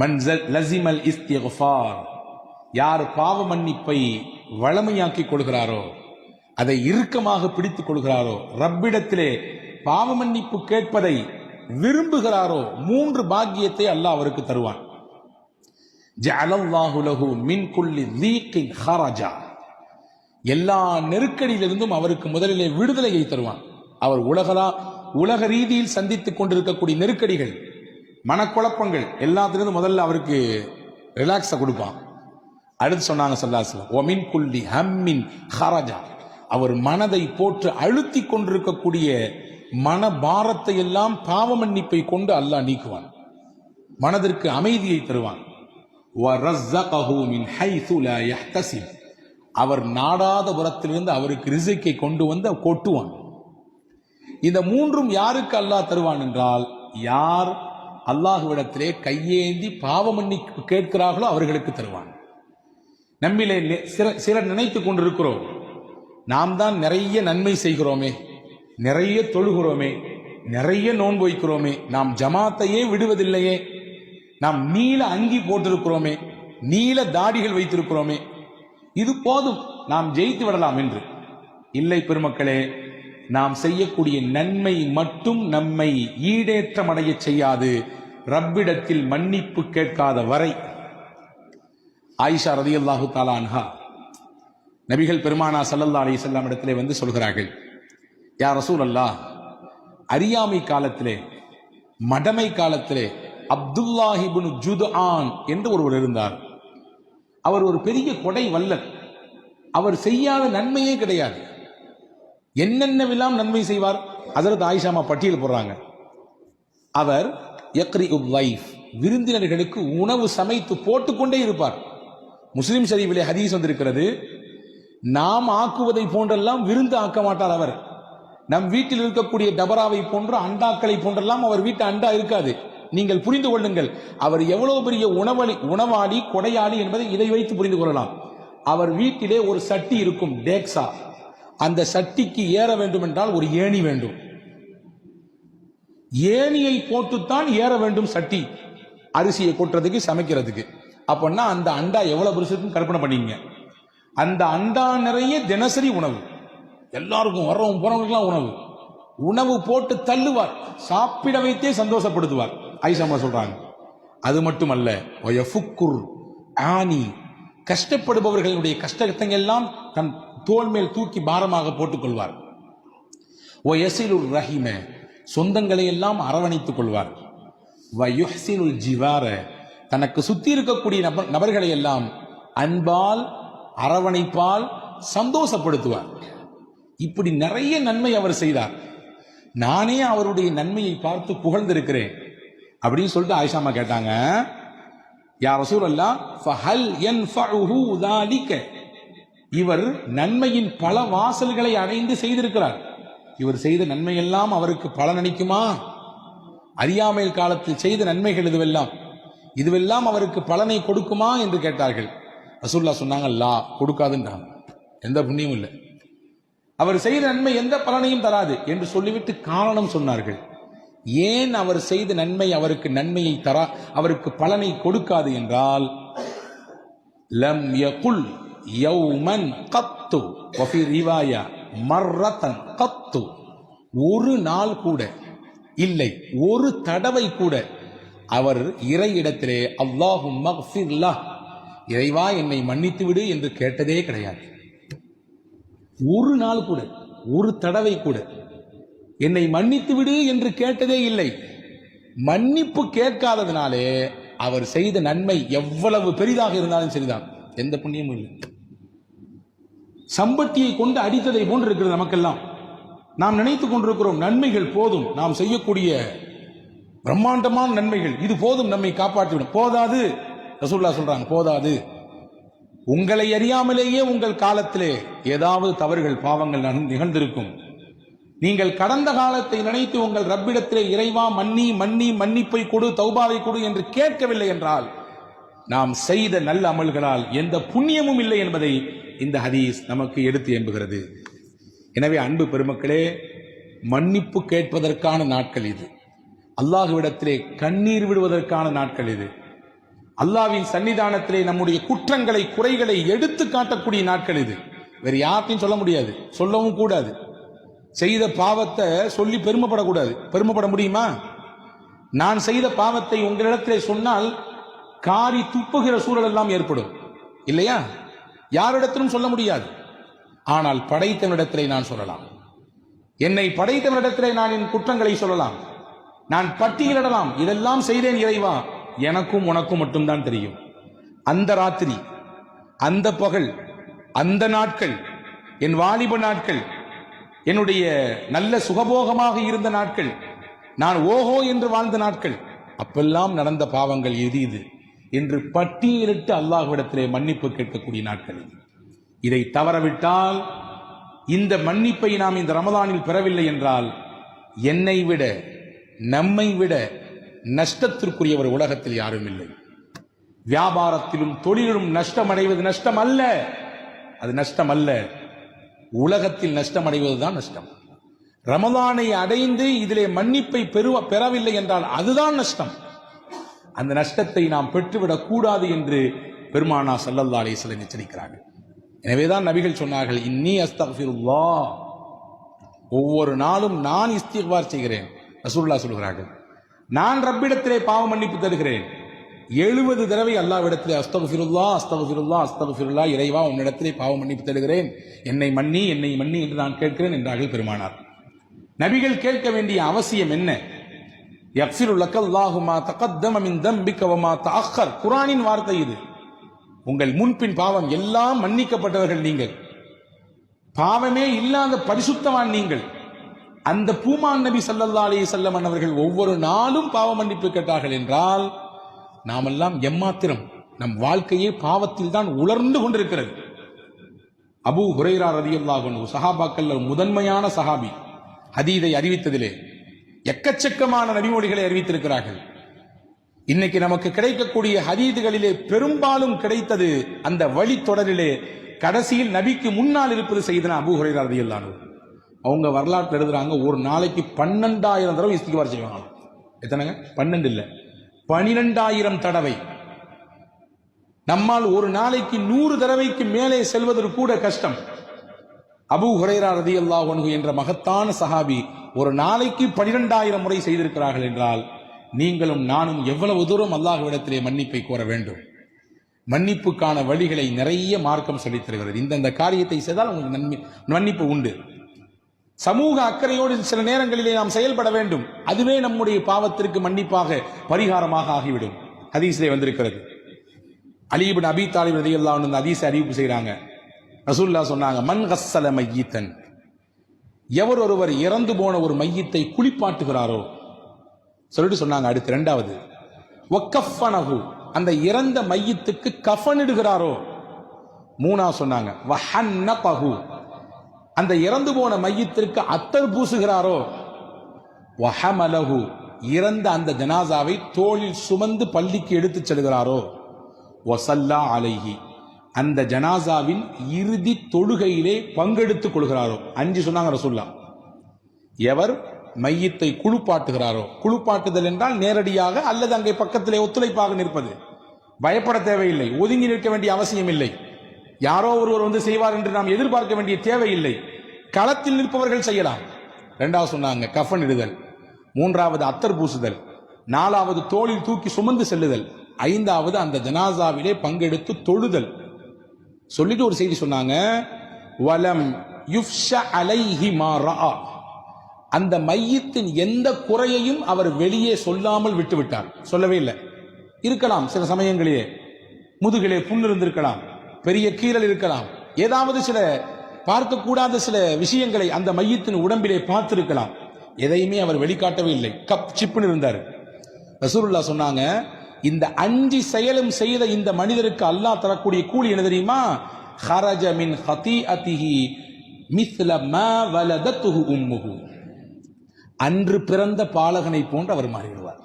மன்சல் லசிமல் இஸ்திஃபார் யார் பாவ மன்னிப்பை வளமையாக்கிக் கொள்கிறாரோ அதை இறுக்கமாக பிடித்துக் கொள்கிறாரோ ரப்பிடத்திலே பாவ மன்னிப்பு கேட்பதை விரும்புகிறாரோ மூன்று பாக்கியத்தை அல்லாஹ் அவருக்கு தருவான். ஜஅலல்லாஹு மின் குல்லி தீக்கின் ஹரஜா. எல்லா நெருக்கடியிலிருந்தும் அவருக்கு முதலிலே விடுதலையை தருவான். அவர் உலகலா உலக ரீதியில் சந்தித்துக் கொண்டிருக்கக்கூடிய நெருக்கடிகள் மனக்குழப்பங்கள் எல்லாத்துலேருந்து முதல்ல அவருக்கு ரிலாக்ஸை கொடுப்பான். அடுத்து சொன்னாங்க சொல்லாசலம் ஒமின் குல்லி ஹம்மின் ஹராஜா அவர் மனதை போற்று அழுத்தி கொண்டிருக்கக்கூடிய மன பாரத்தை எல்லாம் பாவ மன்னிப்பை கொண்டு அல்லாஹ் நீக்குவான். மனதிற்கு அமைதியை தருவான். அவர் நாடாத உரத்திலிருந்து அவருக்கு ரிசிக்கை கொண்டு வந்து கொட்டுவான். இந்த மூன்றும் யாருக்கு அல்லாஹ் தருவான் என்றால் யார் அல்லாஹுவிடத்திலே கையேந்தி பாவ மன்னிப்பு கேட்கிறார்களோ அவர்களுக்கு தருவான். நம்மிலே நெ- சில- சிலர் நினைத்துக் கொண்டிருக்கிறோம். நாம் தான் நிறைய நன்மை செய்கிறோமே நிறைய தொழுகிறோமே நிறைய நோன்பு வைக்கிறோமே நாம் ஜமாத்தையே விடுவதில்லையே நாம் நீல அங்கி போட்டிருக்கிறோமே நீல தாடிகள் வைத்திருக்கிறோமே இது போதும் நாம் ஜெயித்து விடலாம் என்று. இல்லை பெருமக்களே நாம் செய்யக்கூடிய நன்மை மட்டும் நம்மை ஈடேற்றமடைய செய்யாது. ரப்பிடத்தில் மன்னிப்பு கேட்காத வரை ஆயிஷா ரதியல்லாஹு தாலான்ஹா நபிகள் பெருமானா சல்லல்லா அலி செல்லாம் இடத்திலே வந்து சொல்கிறார்கள் யார் ரசூல் அல்லாஹ் அறியாமை காலத்திலே மடமை காலத்திலே அப்துல்லாஹிபுன் ஜுத்ஆன் என்று ஒருவர் இருந்தார். அவர் ஒரு பெரிய கொடை வல்லர் அவர் செய்யாத நன்மையே கிடையாது. என்னென்னவெல்லாம் நன்மை செய்வார்? அதற்கு ஆயிஷாமா பட்டியல் போடுறாங்க. அவர் யக்ரி உப் லைஃப். விருந்தினர்களுக்கு உணவு சமைத்து போட்டுக்கொண்டே இருப்பார். முஸ்லிம் ஷரீஃபிலே ஹதீஸ் வந்திருக்கிறது. நாம் ஆக்குவதை போன்றெல்லாம் விருந்து ஆக்க மாட்டார் அவர். நம் வீட்டில் இருக்கக்கூடிய டபராவை போன்ற அண்டாக்களை போன்றெல்லாம் அவர் வீட்டு அண்டா இருக்காது. நீங்கள் புரிந்து கொள்ளுங்கள் அவர் எவ்வளவு பெரிய உணவளி உணவாளி கொடையாளி என்பதை இதை வைத்து புரிந்து கொள்ளலாம். அவர் வீட்டிலே ஒரு சட்டி இருக்கும் டேக்ஸா. அந்த சட்டிக்கு ஏற வேண்டும் என்றால் ஒரு ஏணி வேண்டும். ஏனியை போட்டுத்தான் ஏற வேண்டும் சட்டி. அரிசியை கொட்டுறதுக்கு சமைக்கிறதுக்கு. அப்படின்னா அந்த அண்டா எவ்வளவு பெருசுன்னு கற்பனை பண்ணிங்க. அந்த அண்டா நிறைய தினசரி உணவு. எல்லாருக்கும் வர்றவங்க போறவங்களுக்குலாம் உணவு. உணவு போட்டு தள்ளுவார். சாப்பிட வைத்தே சந்தோஷப்படுத்துவார். ஐசம்மா சொல்றாங்க. அது மட்டுமல்ல ஆனி. கஷ்டப்படுபவர்களுடைய கஷ்டத்தை எல்லாம் தன் தோல் மேல் தூக்கி பாரமாக போட்டுக்கொள்வார். ஓ எசிலுர் ரஹிம. சொந்தங்களை எல்லாம் அரவணைத்துக் கொள்வார். வயுஹ்சினுல் ஜிவார தனக்கு சுத்தி இருக்கக்கூடிய நபர் நபர்களை எல்லாம் அன்பால் அரவணைப்பால் சந்தோஷப்படுத்துவார். இப்படி நிறைய நன்மை அவர் செய்தார். நானே அவருடைய நன்மையை பார்த்து புகழ்ந்திருக்கிறேன். அப்படின்னு சொல்லிட்டு ஆயிஷாமா கேட்டாங்க யார் ரசூல் ஃபஹல் என் இவர் நன்மையின் பல வாசல்களை அடைந்து செய்திருக்கிறார். இவர் செய்த நன்மையெல்லாம் அவருக்கு பலனளிக்குமா அறியாமையில் காலத்தில் செய்த நன்மைகள் இதுவெல்லாம். இதுவெல்லாம் அவருக்கு பலனை கொடுக்குமா என்று கேட்டார்கள். ரசூல்லா சொன்னாங்க லா கொடுக்காதுன்றாங்க. எந்த புண்ணியமும் இல்லை. அவர் செய்த நன்மை எந்த பலனையும் தராது என்று சொல்லிவிட்டு காரணம் சொன்னார்கள். ஏன் அவர் செய்த நன்மை அவருக்கு நன்மையை தரா அவருக்கு பலனை கொடுக்காது என்றால் லம் யகுல் யௌமன் கத்து வஃபி ரிவாயா மர்ரத்தன் கத்து. ஒரு நாள் கூட. இல்லை ஒரு தடவை கூட. அவர் இறை இடத்திலே அல்லாஹும் மக்ஃபிர்லா இறைவா என்னை மன்னித்து விடு என்று கேட்டதே கிடையாது. ஒரு நாள் கூட ஒரு தடவை கூட. என்னை மன்னித்து விடு என்று கேட்டதே இல்லை. மன்னிப்பு கேட்காததினாலே அவர் செய்த நன்மை எவ்வளவு பெரிதாக இருந்தாலும் சரிதான். எந்த புண்ணியமும் இல்லை. சம்பத்தியை கொண்டு அடித்ததை போன்று இருக்கிறது நமக்கெல்லாம். நாம் நினைத்துக் கொண்டிருக்கிறோம் நன்மைகள் போதும். நாம் செய்யக்கூடிய பிரம்மாண்டமான நன்மைகள். இது போதும் நம்மை காப்பாற்றிவிடும். போதாது ரசூல்லா சொல்றாங்க போதாது. உங்களை அறியாமலேயே உங்கள் காலத்திலே ஏதாவது தவறுகள் பாவங்கள் நிகழ்ந்திருக்கும். நீங்கள் கடந்த காலத்தை நினைத்து உங்கள் ரப்பிடத்திலே இறைவா மன்னி மன்னி மன்னிப்பை கொடு தௌபாவை கொடு என்று கேட்கவில்லை என்றால் நாம் செய்த நல்ல அமல்களால் எந்த புண்ணியமும் இல்லை என்பதை இந்த ஹதீஸ் நமக்கு எடுத்து எம்புகிறது. எனவே அன்பு பெருமக்களே மன்னிப்பு கேட்பதற்கான நாட்கள் இது. அல்லாஹுவிடத்திலே கண்ணீர் விடுவதற்கான நாட்கள் இது. அல்லாவின் சன்னிதானத்திலே நம்முடைய குற்றங்களை குறைகளை எடுத்து காட்டக்கூடிய நாட்கள் இது. வேறு யார்ட்டையும் சொல்ல முடியாது. சொல்லவும் கூடாது. செய்த பாவத்தை சொல்லி பெருமைப்படக்கூடாது. பெருமைப்பட முடியுமா? நான் செய்த பாவத்தை உங்களிடத்திலே சொன்னால் காரி துப்புகிற சூழல் எல்லாம் ஏற்படும். இல்லையா? யாரிடத்திலும் சொல்ல முடியாது. ஆனால் படைத்தவனிடத்திலே நான் சொல்லலாம். என்னை படைத்தவனிடத்திலே நான் என் குற்றங்களை சொல்லலாம். நான் பட்டியலிடலாம். இதெல்லாம் செய்தேன் இறைவா. எனக்கும் உனக்கும் மட்டும்தான் தெரியும். அந்த ராத்திரி அந்த பகல் அந்த நாட்கள் என் வாலிப நாட்கள் என்னுடைய நல்ல சுகபோகமாக இருந்த நாட்கள் நான் ஓஹோ என்று வாழ்ந்த நாட்கள் அப்பெல்லாம் நடந்த பாவங்கள் எது இது? என்று பட்டியலிட்டு அல்லாஹ்விடத்திலே மன்னிப்பு கேட்கக்கூடிய நாட்கள் இதை. தவறவிட்டால் இந்த மன்னிப்பை நாம் இந்த ரமதானில் பெறவில்லை என்றால் என்னை விட நம்மை விட நஷ்டத்திற்குரியவர் உலகத்தில் யாரும் இல்லை. வியாபாரத்திலும் தொழிலிலும் நஷ்டம் அடைவது நஷ்டம் அல்ல அது நஷ்டம் அல்ல உலகத்தில் நஷ்டம் அடைவதுதான் நஷ்டம். ரமதானை அடைந்து இதிலே மன்னிப்பை பெறுவ பெறவில்லை என்றால் அதுதான் நஷ்டம். அந்த நஷ்டத்தை நாம் பெற்றுவிடக் கூடாது என்று பெருமானா சல்லல்லா அலிஸ்லம் எச்சரிக்கிறார்கள். எனவேதான் நபிகள் சொன்னார்கள் இன்னி அஸ்தக்ஃபிருல்லா ஒவ்வொரு நாளும் நான் இஸ்திக்பார் செய்கிறேன். ரசூல்லா சொல்கிறார்கள் நான் ரப்பிடத்திலே பாவ மன்னிப்பு தருகிறேன். எழுபது தடவை அல்லாவிடத்திலே அஸ்தகுஃபிருல்லா அஸ்தகுஃபிருல்லா அஸ்தகுஃபிருல்லா இறைவா உன்னிடத்திலே பாவ மன்னிப்பு தருகிறேன். என்னை மன்னி என்னை மன்னி என்று நான் கேட்கிறேன் என்றார்கள் பெருமானார். நபிகள் கேட்க வேண்டிய அவசியம் என்ன? குரானின் வார்த்தை இது. உங்கள் முன்பின் பாவம் எல்லாம் மன்னிக்கப்பட்டவர்கள் நீங்கள். பாவமே இல்லாத பரிசுத்தவான் நீங்கள். அந்த பூமான் நபி சல்லல்லா அலி செல்லமன் அவர்கள் ஒவ்வொரு நாளும் பாவ மன்னிப்பு கேட்டார்கள் என்றால் நாமெல்லாம் எம்மாத்திரம் நம் வாழ்க்கையே பாவத்தில் தான் உலர்ந்து கொண்டிருக்கிறது. அபூ ஹுரைரா ரதியல்லாஹு அன்ஹு சஹாபாக்கள்ல முதன்மையான சஹாபி. ஹதீதை அறிவித்ததிலே எக்கச்சக்கமான நபிமொழிகளை அறிவித்திருக்கிறார்கள். இன்னைக்கு நமக்கு கிடைக்கக்கூடிய ஹதீதுகளிலே பெரும்பாலும் கிடைத்தது அந்த வழித்தொடரிலே கடைசியில் நபிக்கு முன்னால் இருப்பது செய்தன அபு ஹுரைரா ரதியல்லாஹு அவங்க வரலாற்று எழுதுறாங்க ஒரு நாளைக்கு பன்னெண்டாயிரம் தடவை இஸ்திகார் செய்வாங்க எத்தனைங்க? பன்னெண்டு இல்லை. பனிரெண்டாயிரம் தடவை. நம்மால் ஒரு நாளைக்கு நூறு தடவைக்கு மேலே செல்வதற்கு கூட கஷ்டம். அபு ஹுரைரா ரதி அல்லாஹ் என்ற மகத்தான சஹாபி ஒரு நாளைக்கு பனிரெண்டாயிரம் முறை செய்திருக்கிறார்கள் என்றால் நீங்களும் நானும் எவ்வளவு தூரம் அல்லாஹ்விடத்திலே மன்னிப்பை கோர வேண்டும்? மன்னிப்புக்கான வழிகளை நிறைய மார்க்கம் சொல்லித் தருகிறது இந்தந்த காரியத்தை செய்தால் உங்களுக்கு நன்மை மன்னிப்பு உண்டு. சமூக அக்கறையோடு சில நேரங்களிலே நாம் செயல்பட வேண்டும். அதுவே நம்முடைய பாவத்திற்கு மன்னிப்பாக பரிகாரமாக ஆகிவிடும். ஹதீஸிலே வந்திருக்கிறது. அலீபின் அபி தாலிப் ரதியல்லாஹு அன்ஹு ஹதீஸை அறிவிப்பு செய்கிறாங்க ரசூல்லா சொன்னாங்க மன் கசல மையீத்தன். எவர் ஒருவர் இறந்து போன ஒரு மையத்தை குளிப்பாட்டுகிறாரோ? சொல்லிட்டு சொன்னாங்க அடுத்து ரெண்டாவது. ஒக்கஃபனகு அந்த இறந்த மையத்துக்கு கஃனிடுகிறாரோ மூணா சொன்னாங்க. வஹன்னபஹு அந்த இறந்து போன மையத்திற்கு அத்தர் பூசுகிறாரோ? வஹமலகு இறந்த அந்த ஜனாசாவை தோளில் சுமந்து பள்ளிக்கு எடுத்துச் செல்கிறாரோ? வசல்லா அலைஹி அந்த ஜனாசாவின் இறுதி தொழுகையிலே பங்கெடுத்துக் கொள்கிறாரோ? அஞ்சு சொன்னாங்க ரசூல்லா எவர் மையத்தை குழுப்பாட்டுகிறாரோ குழுப்பாட்டுதல் என்றால் நேரடியாக அல்லது அங்கே பக்கத்திலே ஒத்துழைப்பாக நிற்பது. பயப்பட தேவையில்லை. ஒதுங்கி நிற்க வேண்டிய அவசியம் இல்லை. யாரோ ஒருவர் வந்து செய்வார் என்று நாம் எதிர்பார்க்க வேண்டிய தேவையில்லை. களத்தில் நிற்பவர்கள் செய்யலாம். ரெண்டாவது சொன்னாங்க கஃன் இடுதல். மூன்றாவது அத்தர் பூசுதல். நாலாவது தோளில் தூக்கி சுமந்து செல்லுதல். ஐந்தாவது அந்த ஜனாசாவிலே பங்கெடுத்து தொழுதல். சொல்லிட்டு ஒரு செய்தி சொன்னாங்க. வலம் யுஃப்ஷ அலைஹி மாரா அந்த மையத்தின் எந்த குறையையும் அவர் வெளியே சொல்லாமல் விட்டு விட்டார். சொல்லவே இல்லை. இருக்கலாம் சில சமயங்களிலே. முதுகிலே புண் இருந்திருக்கலாம். பெரிய கீறல் இருக்கலாம். ஏதாவது சில பார்க்கக்கூடாத சில விஷயங்களை அந்த மையத்தின் உடம்பிலே பார்த்திருக்கலாம். எதையுமே அவர் வெளிக்காட்டவே இல்லை. கப் சிப்புன்னு இருந்தார். ரசூருல்லா சொன்னாங்க இந்த அஞ்சு செயலும் செய்த இந்த மனிதருக்கு அல்லாஹ் தரக்கூடிய கூலி என்ன தெரியுமா? ஹரஜ மின் ஹதீஅதிஹி மிஸ்ல மா வலதத்துஹு உம்முஹு. அன்று பிறந்த பாலகனை போன்று அவர் மாறிவிடுவார்.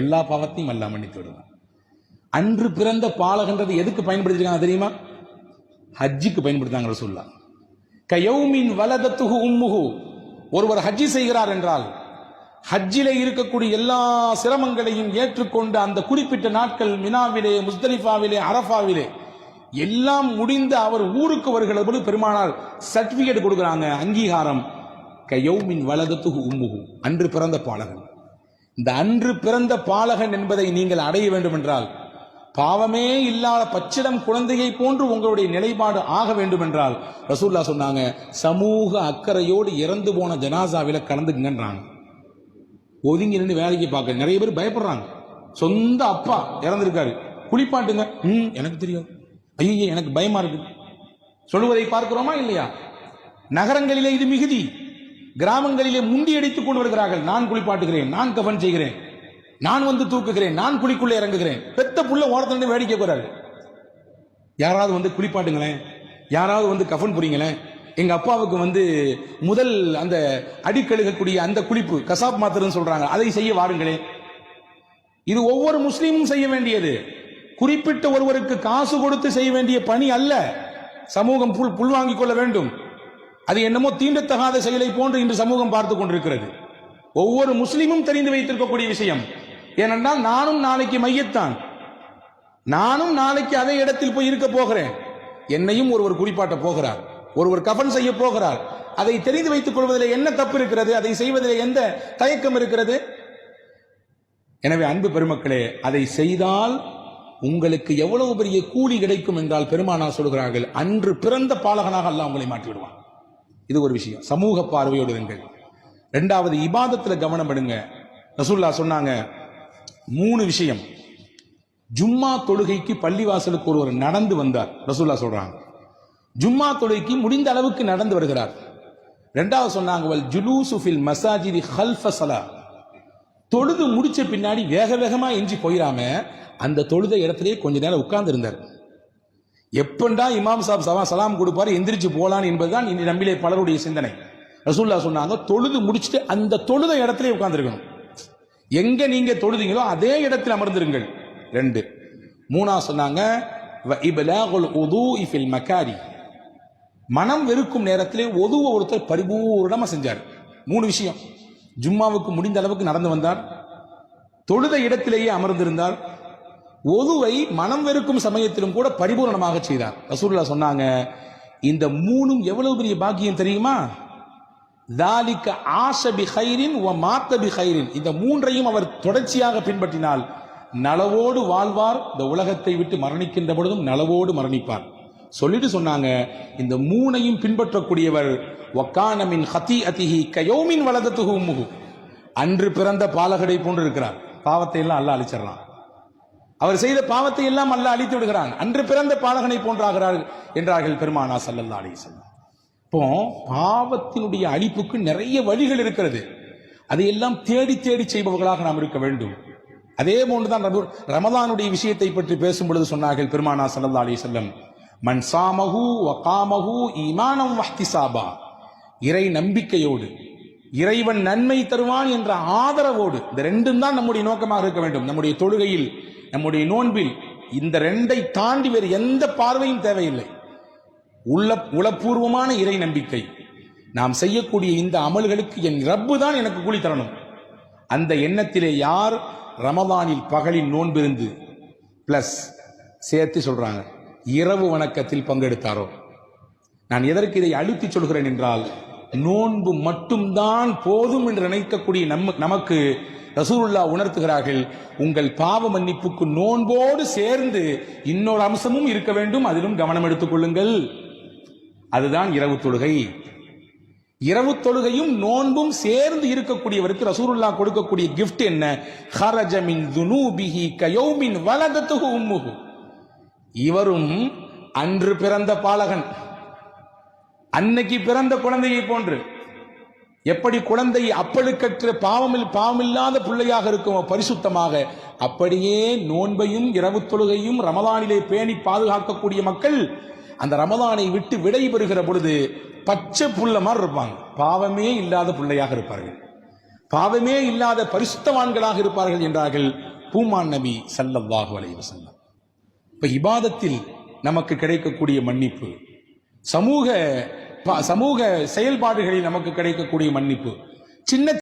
எல்லா பாவத்தையும் அல்லா மன்னித்து விடுவார் அன்று பிறந்த பாலகன்றது எதுக்கு பயன்படுத்திருக்காங்க தெரியுமா? ஹஜ்ஜுக்கு பயன்படுத்தாங்க சொல்லலாம் கயௌமின் வலதத்துஹு உம்முஹு. ஒருவர் ஹஜ்ஜி செய்கிறார் என்றால் ஹஜ்ஜிலே இருக்கக்கூடிய எல்லா சிரமங்களையும் ஏற்றுக்கொண்டு அந்த குறிப்பிட்ட நாட்கள் மினாவிலே முஸ்தலிஃபாவிலே அரஃபாவிலே எல்லாம் முடிந்து அவர் ஊருக்கு வருகிற போது பெருமானார் சர்டிபிகேட் கொடுக்குறாங்க அங்கீகாரம். கயௌமின் வலதத்துகு உம்முகு அன்று பிறந்த பாலகன். இந்த அன்று பிறந்த பாலகன் என்பதை நீங்கள் அடைய வேண்டும் என்றால் பாவமே இல்லாத பச்சிடம் குழந்தையை போன்று உங்களுடைய நிலைப்பாடு ஆக வேண்டும் என்றால் ரசூல்லா சொன்னாங்க சமூக அக்கறையோடு இறந்து போன ஜனாசாவில கலந்துங்கன்றாங்க ஒதுங்கி நின்று வேலைக்கு பார்க்க. நிறைய பேர் பயப்படுறாங்க. சொந்த அப்பா இறந்திருக்காரு. குளிப்பாட்டுங்க. ம் எனக்கு தெரியும். ஐயோ எனக்கு பயமா இருக்கு. சொல்லுவதை பார்க்கிறோமா இல்லையா? நகரங்களிலே இது மிகுதி. கிராமங்களிலே முண்டி அடித்துக் கொண்டு வருகிறார்கள். நான் குளிப்பாட்டுகிறேன். நான் கவன் செய்கிறேன். நான் வந்து தூக்குகிறேன். நான் குழிக்குள்ளே இறங்குகிறேன். பெத்த புள்ள ஓரத்துல வேடிக்கை போறாரு. யாராவது வந்து குளிப்பாட்டுங்களேன். யாராவது வந்து கஃன் புரியுங்களேன். எங்கள் அப்பாவுக்கு வந்து முதல் அந்த அடிக்கழுகக்கூடிய அந்த குளிப்பு கசாப் மாத்திரன்னு சொல்கிறாங்க அதை செய்ய வாருங்களேன். இது ஒவ்வொரு முஸ்லீமும் செய்ய வேண்டியது. குறிப்பிட்ட ஒருவருக்கு காசு கொடுத்து செய்ய வேண்டிய பணி அல்ல. சமூகம் புல் புல் வாங்கிக் கொள்ள வேண்டும். அது என்னமோ தீண்டத்தகாத செயலை போன்று இன்று சமூகம் பார்த்து கொண்டிருக்கிறது. ஒவ்வொரு முஸ்லீமும் தெரிந்து வைத்திருக்கக்கூடிய விஷயம். ஏனென்றால் நானும் நாளைக்கு மையத்தான். நானும் நாளைக்கு அதே இடத்தில் போய் இருக்க போகிறேன். என்னையும் ஒருவர் குறிப்பாட்ட போகிறார். ஒருவர் கஃன் செய்ய போகிறார். அதை தெரிந்து வைத்துக் கொள்வதில் என்ன தப்பு இருக்கிறது? அதை செய்வதில் எந்த தயக்கம் இருக்கிறது? எனவே அன்பு பெருமக்களே அதை செய்தால் உங்களுக்கு எவ்வளவு பெரிய கூலி கிடைக்கும் என்றால் பெருமானா சொல்கிறார்கள் அன்று பிறந்த பாலகனாக அல்லாஹ் உங்களை மாற்றி விடுவான் இது ஒரு விஷயம். சமூக பார்வையோடு இருங்கள். ரெண்டாவது இபாதத்துல கவனம் எடுங்க. ரசூல்லா சொன்னாங்க மூணு விஷயம். ஜும்மா தொழுகைக்கு பள்ளிவாசலுக்கு ஒருவர் நடந்து வந்தார் ரசூல்லா சொல்றாங்க. ஜும்மா தொழுகைக்கு முடிந்த அளவுக்கு நடந்து வருகிறார். ரெண்டாவது சொன்னாங்க ஜுலூசுஃபில் ஜுலூசு ஃபில் மசாஜிதி ஹல்ஃப சலா. தொழுது முடிச்ச பின்னாடி வேக வேகமாக எஞ்சி போயிடாம அந்த தொழுத இடத்துலயே கொஞ்ச நேரம் உட்கார்ந்து இருந்தார் எப்பண்டா இமாம் சாப் சவா சலாம் கொடுப்பாரு எந்திரிச்சு போலான் என்பதுதான் இனி நம்பிலே பலருடைய சிந்தனை. ரசூல்லா சொன்னாங்க தொழுது முடிச்சுட்டு அந்த தொழுத இடத்திலே உட்கார்ந்துருக்கணும். எங்க நீங்க தொழுதீங்களோ அதே இடத்தில் அமர்ந்திருங்கள். ரெண்டு. மூணா சொன்னாங்க வ உது உதூஇ மக்காரி மனம் வெறுக்கும் நேரத்திலே ஒதுவ ஒருத்தர் பரிபூர்ணமா செஞ்சார். மூணு விஷயம். ஜும்மாவுக்கு முடிந்த அளவுக்கு நடந்து வந்தார். தொழுத இடத்திலேயே அமர்ந்திருந்தார். ஒதுவை மனம் வெறுக்கும் சமயத்திலும் கூட பரிபூரணமாக செய்தார். ரசூல்லா சொன்னாங்க இந்த மூணும் எவ்வளவு பெரிய பாக்கியம் தெரியுமா? தாலிக்க ஆசபி ஹைரின் வ மாத்தபி ஹைரின். இந்த மூன்றையும் அவர் தொடர்ச்சியாக பின்பற்றினால் நலவோடு வாழ்வார். இந்த உலகத்தை விட்டு மரணிக்கின்ற பொழுதும் நலவோடு மரணிப்பார். சொல்லிட்டு சொன்னாங்க இந்த மூணையும் பின்பற்றக்கூடியவர் ஒக்கானமின் ஹத்தி அதிஹி கயோமின் வலதத்துகு உம்முகு அன்று பிறந்த பாலகடை போன்று இருக்கிறார். பாவத்தை எல்லாம் அல்ல அழிச்சிடலாம் அவர் செய்த பாவத்தை எல்லாம் அல்ல அழித்து விடுகிறான். அன்று பிறந்த பாலகனை போன்றாகிறார் என்றார்கள் பெருமானா சல்லல்லா அலிசல்லாம் இப்போ பாவத்தினுடைய அழிப்புக்கு நிறைய வழிகள் இருக்கிறது. அதையெல்லாம் தேடி தேடி செய்பவர்களாக நாம் இருக்க வேண்டும். அதே போன்றுதான் ரமதானுடைய விஷயத்தை பற்றி பேசும் பொழுது சொன்னார்கள் பெருமானா சல்லல்லா அலி செல்லம் மண் சாமகு வகாமஹு ஈமானம் வஹ்திசாபா. இறை நம்பிக்கையோடு இறைவன் நன்மை தருவான் என்ற ஆதரவோடு இந்த ரெண்டும் தான் நம்முடைய நோக்கமாக இருக்க வேண்டும். நம்முடைய தொழுகையில் நம்முடைய நோன்பில் இந்த ரெண்டை தாண்டி வேறு எந்த பார்வையும் தேவையில்லை. உள்ள உளப்பூர்வமான இறை நம்பிக்கை. நாம் செய்யக்கூடிய இந்த அமல்களுக்கு என் ரப்பு தான் எனக்கு கூலி தரணும். அந்த எண்ணத்திலே யார் ரமதானில் பகலில் நோன்பிருந்து பிளஸ் சேர்த்து சொல்றாங்க. இரவு வணக்கத்தில் பங்கெடுத்தாரோ? நான் எதற்கு இதை அழுத்தி சொல்கிறேன் என்றால் நோன்பு மட்டும்தான் போதும் என்று நினைக்கக்கூடிய நம் நமக்கு ரசூலுல்லா உணர்த்துகிறார்கள் உங்கள் பாவ மன்னிப்புக்கு நோன்போடு சேர்ந்து இன்னொரு அம்சமும் இருக்க வேண்டும் அதிலும் கவனம் எடுத்துக் கொள்ளுங்கள். அதுதான் இரவு தொழுகை. இரவு தொழுகையும் நோன்பும் சேர்ந்து இருக்கக்கூடியவருக்கு ரசூலுல்லா கொடுக்கக்கூடிய கிஃப்ட் என்ன? ஹரஜமின் துனூபிஹி கயோமின் வலதத்துகு உம்முகு இவரும் அன்று பிறந்த பாலகன். அன்னைக்கு பிறந்த குழந்தையை போன்று. எப்படி குழந்தை அப்பழுக்கற்ற பாவமில் பாவமில்லாத பிள்ளையாக இருக்கும் பரிசுத்தமாக. அப்படியே நோன்பையும் இரவு தொழுகையும் ரமதானிலே பேணி பாதுகாக்கக்கூடிய மக்கள் அந்த ரமதானை விட்டு விடை பெறுகிற பொழுது பச்சை புள்ள மாதிரி இருப்பாங்க. பாவமே இல்லாத பிள்ளையாக இருப்பார்கள். பாவமே இல்லாத பரிசுத்தவான்களாக இருப்பார்கள் என்றார்கள் பூமான் நபி ஸல்லல்லாஹு அலைஹி இப்ப இபாதத்தில் நமக்கு கிடைக்கக்கூடிய மன்னிப்பு. சமூக சமூக செயல்பாடுகளில் நமக்கு கிடைக்கக்கூடிய மன்னிப்பு. சின்ன